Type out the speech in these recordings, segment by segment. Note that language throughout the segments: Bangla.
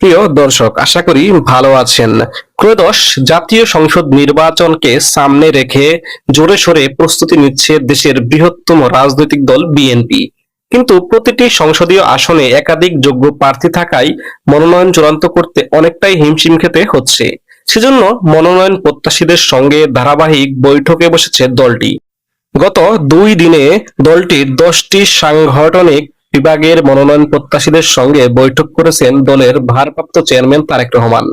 প্রিয় দর্শক, আশা করি ভালো আছেন। ক্রয়োদশ জাতীয় সংসদ নির্বাচনকে সামনে রেখে জোরে সোরে প্রস্তুতি নিচ্ছে দেশের বৃহত্তম রাজনৈতিক দল বিএনপি। কিন্তু প্রতিটি সংসদীয় আসনে একাধিক যোগ্য প্রার্থী থাকায় মনোনয়ন চূড়ান্ত করতে অনেকটাই হিমশিম খেতে হচ্ছে। সেজন্য মনোনয়ন প্রত্যাশীদের সঙ্গে ধারাবাহিক বৈঠকে বসেছে দলটি। গত দুই দিনে দলটির দশটি সাংগঠনিক বিভাগের মনোনয়ন প্রত্যাশীদের সঙ্গে বৈঠক করেছেন দলের ভারপ্রাপ্ত চেয়ারম্যান তারেক রহমান।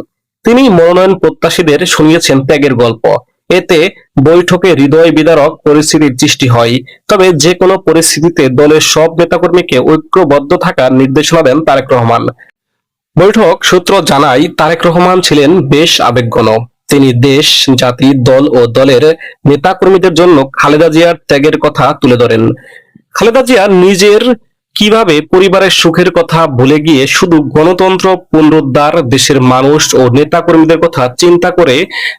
তিনি মনোনয়ন প্রত্যাশীদের শুনিয়েছেন ত্যাগের গল্প। এতে বৈঠকে হৃদয় বিদারক পরিস্থিতির সৃষ্টি হয়। তবে যে কোনো পরিস্থিতিতে দলের সব নেতাকর্মীকে ঐক্যবদ্ধ থাকার নির্দেশনা দেন তারেক রহমান। বৈঠক সূত্র জানায়, তারেক রহমান ছিলেন বেশ আবেগঘন। তিনি দেশ, জাতি, দল ও দলের নেতাকর্মীদের জন্য খালেদা জিয়ার ত্যাগের কথা তুলে ধরেন। খালেদা জিয়া নিজের কীভাবে পরিবারের সুখের কথা ভুলে গিয়ে শুধু গণতন্ত্র, পুনরুদ্ধার, দেশের মানুষ ও নেতাকর্মীদের কথা চিন্তা করে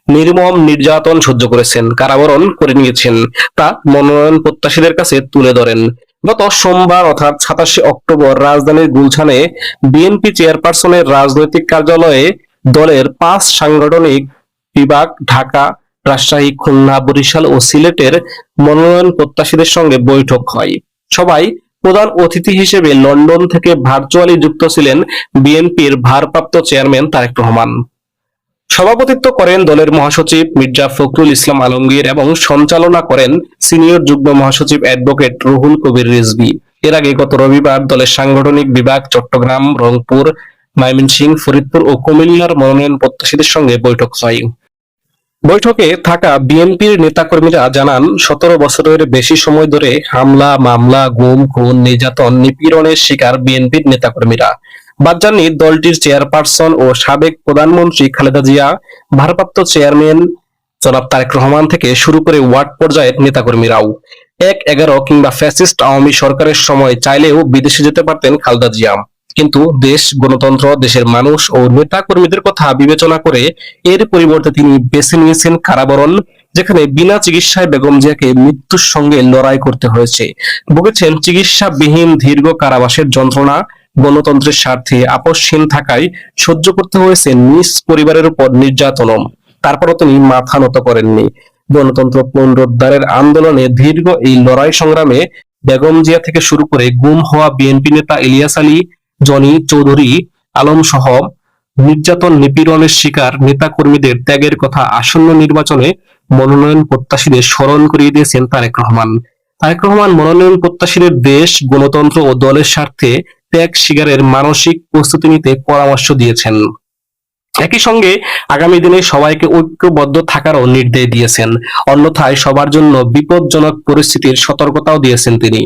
নির্মম নির্যাতন সহ্য করেছেন, কারাবরণ করে নিয়েছেন, তা মনোনয়ন প্রত্যাশীদের কাছে তুলে ধরেন। গত সোমবার অর্থাৎ সাতাশে অক্টোবর রাজধানীর গুলশানে বিএনপি চেয়ারপারসনের রাজনৈতিক কার্যালয়ে দলের পাঁচ সাংগঠনিক বিভাগ, ঢাকা, রাজশাহী, খুলনা, বরিশাল ও সিলেটের মনোনয়ন প্রত্যাশীদের সঙ্গে বৈঠক হয়। সবাই প্রধান অতিথি হিসেবে লন্ডন থেকে ভার্চুয়ালি যুক্ত ছিলেন বিএনপির ভারপ্রাপ্ত চেয়ারম্যান তারেক রহমান। সভাপতিত্ব করেন দলের মহাসচিব মির্জা ফখরুল ইসলাম আলমগীর এবং সঞ্চালনা করেন সিনিয়র যুগ্ম মহাসচিব অ্যাডভোকেট রুহুল কবির রিজভী। এর আগে গত রবিবার দলের সাংগঠনিক বিভাগ চট্টগ্রাম, রংপুর, ময়মনসিংহ, ফরিদপুর ও কুমিল্লার মনোনয়ন প্রত্যাশীদের সঙ্গে বৈঠক হয়। বৈঠকে থাকা বিএনপির নেতাকর্মীরা জানান, সতেরো বছরের বেশি সময় ধরে হামলা, মামলা, গুম, খুন, নির্যাতন, নিপীড়নের শিকার বিএনপির নেতাকর্মীরা। বাদ যাননি দলটির চেয়ারপারসন ও সাবেক প্রধানমন্ত্রী খালেদা জিয়া, ভারপ্রাপ্ত চেয়ারম্যান জনাব তারেক রহমান থেকে শুরু করে ওয়ার্ড পর্যায়ের নেতাকর্মীরাও। এক এগারো কিংবা ফ্যাসিস্ট আওয়ামী সরকারের সময় চাইলেও বিদেশে যেতে পারতেন খালেদা জিয়া। কিন্তু দেশ, গণতন্ত্র, দেশের মানুষ ও নেতা কর্মীদের কথা বিবেচনা করে এর পরিবর্তে তিনি বেছে নিয়েছেন কারাবরণ, যেখানে বিনা চিকিৎসায় বেগম জিয়াকে মৃত্যুর সঙ্গে লড়াই করতে হয়েছে। ভুগেছেন চিকিৎসাবিহীন দীর্ঘ কারাবাসের যন্ত্রণা, গণতন্ত্রের স্বার্থে আপসহীন থাকায় সহ্য করতে হয়েছে নিজ পরিবারের উপর নির্যাতন তারপরও তিনি মাথা নত করেননি। গণতন্ত্র পুনরুদ্ধারের আন্দোলনে দীর্ঘ এই লড়াই সংগ্রামে বেগম জিয়া থেকে শুরু করে গুম হওয়া বিএনপি নেতা ইলিয়াস আলী জনি চৌধুরী আলম সহ নির্যাতন নিপীড়নের শিকার নেতা কর্মীদের ত্যাগের কথা আসন্ন নির্বাচনে মনোনয়ন প্রত্যাশীদের স্মরণ করিয়ে দিয়েছেন তারেক রহমান। তারেক রহমান মনোনয়ন প্রত্যাশীদের দেশ, গণতন্ত্র ও দলের স্বার্থে ত্যাগ শিকারের মানসিক প্রস্তুতি নিতে পরামর্শ দিয়েছেন। একই সঙ্গে আগামী দিনে সবাইকে ঐক্যবদ্ধ থাকারও নির্দেশ দিয়েছেন। অন্যথায় সবার জন্য বিপজ্জনক পরিস্থিতির সতর্কতাও দিয়েছেন তিনি।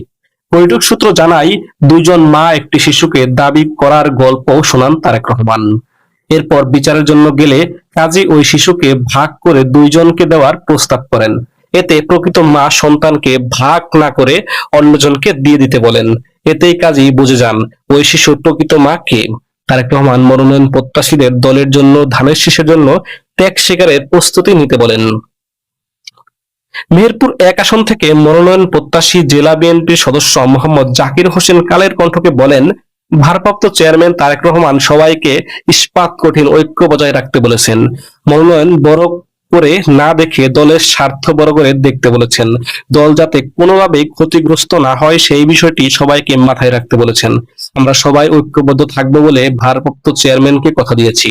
বৈঠক সূত্র জানায়, দুইজন মা একটি শিশুকে দাবি করার গল্প শোনান তারেক রহমান। এরপর বিচারের জন্য গেলে কাজী ওই শিশুকে ভাগ করে দুইজনকে দেওয়ার প্রস্তাব করেন। এতে প্রকৃত মা সন্তানকে ভাগ না করে অন্যজনকে দিয়ে দিতে বলেন। এতেই কাজী বুঝে যান, ওই শিশুর প্রকৃত মা কে? তারেক রহমান মনোনয়ন প্রত্যাশীদের দলের জন্য, ধানের শীষের জন্য ত্যাগ শিকারের প্রস্তুতি নিতে বলেন। মেহেরপুর এক আসন থেকে মনোনয়ন প্রত্যাশী জেলা বিএনপির সদস্য মোহাম্মদ জাকির হোসেন কালের কণ্ঠকে বলেন, ভারপ্রাপ্ত চেয়ারম্যান তারেক রহমান সবাইকে ইস্পাত কঠিন ঐক্য বজায় রাখতে বলেছেন। মনোনয়ন বড় করে না দেখে দলের স্বার্থ বড় করে দেখতে বলেছেন। দল যাতে কোনোভাবেই ক্ষতিগ্রস্ত না হয়, সেই বিষয়টি সবাইকে মাথায় রাখতে বলেছেন। আমরা সবাই ঐক্যবদ্ধ থাকব বলে ভারপ্রাপ্ত চেয়ারম্যানকে কথা দিয়েছি।